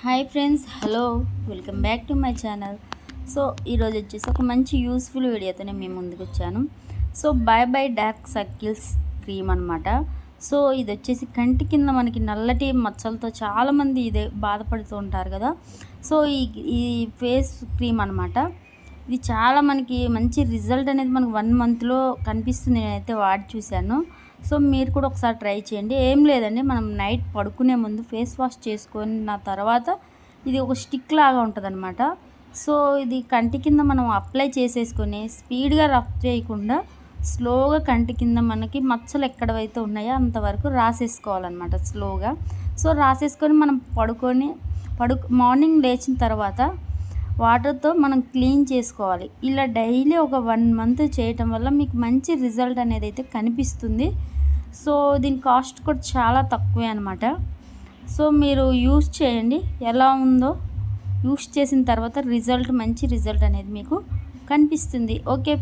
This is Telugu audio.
Hi friends hello. Welcome back to my channel. So ఈరోజు వచ్చేసి ఒక మంచి యూస్ఫుల్ వీడియోతో నేను మేము ముందుకు వచ్చాను. So bye bye dark circles cream అనమాట సో ఇది వచ్చేసి కంటి కింద మనకి నల్లటి మచ్చలతో చాలామంది ఇదే బాధపడుతూ ఉంటారు కదా. సో ఈ ఈ ఫేస్ క్రీమ్ అనమాట ఇది చాలా మనకి మంచి రిజల్ట్ అనేది మనకు వన్ మంత్లో కనిపిస్తుంది. నేనైతే వాడి చూశాను. సో మీరు కూడా ఒకసారి ట్రై చేయండి. ఏం లేదండి మనం నైట్ పడుకునే ముందు ఫేస్ వాష్ చేసుకున్న తర్వాత ఇది ఒక స్టిక్ లాగా ఉంటుందన్నమాట. సో ఇది కంటి కింద మనం అప్లై చేసేసుకొని స్పీడ్గా రఫ్ చేయకుండా స్లోగా కంటి కింద మనకి మచ్చలు ఎక్కడవైతే ఉన్నాయో అంతవరకు రాసేసుకోవాలన్నమాట స్లోగా. సో రాసేసుకొని మనం పడుకొని పడు మార్నింగ్ లేచిన తర్వాత వాటర్తో మనం క్లీన్ చేసుకోవాలి. ఇలా డైలీ ఒక వన్ మంత్ చేయటం వల్ల మీకు మంచి రిజల్ట్ అనేది అయితే కనిపిస్తుంది. సో దీని కాస్ట్ కూడా చాలా తక్కువే అనమాట సో మీరు యూస్ చేయండి. ఎలా ఉందో యూస్ చేసిన తర్వాత రిజల్ట్ మంచి రిజల్ట్ అనేది మీకు కనిపిస్తుంది. ఓకే